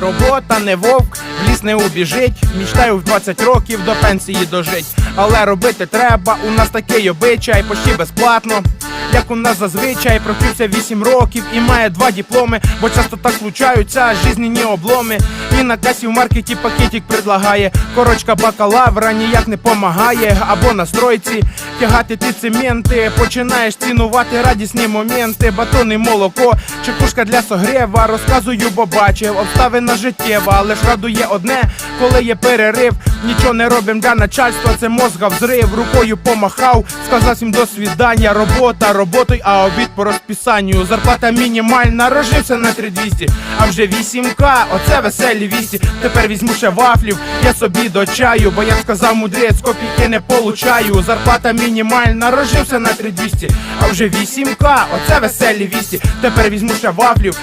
Робота не вовк, в ліс не убіжить. Мічтаю в 20 років до пенсії дожить. Але робити треба, у нас такий обичай, почти безплатно. Як у нас зазвичай провчився 8 років і має два дипломи, бо часто так случаються жизненні обломи. І на касі в маркеті пакетик предлагає. Корочка бакалавра ніяк не помагає. Або на стройці тягати ти цементи. Починаєш цінувати радісні моменти, батон і молоко, чекушка для согрєва. Розказую, бо бачив, обставина життєва, але ж радує одне, коли є перерив. Нічого не робим для начальства, це мозга взрив. Рукою помахав, сказав всім до свідання. Робота, роботой, а обід по розписанню. Зарплата мінімальна, рожився на 3200, а вже 8к, оце веселі вісті. Тепер візьму ще вафлів, я собі до чаю, бо як сказав мудрець, копійки не получаю. Зарплата мінімальна, рожився на 3200, а вже 8к, оце веселі вісті. Тепер візьму ще вафлів.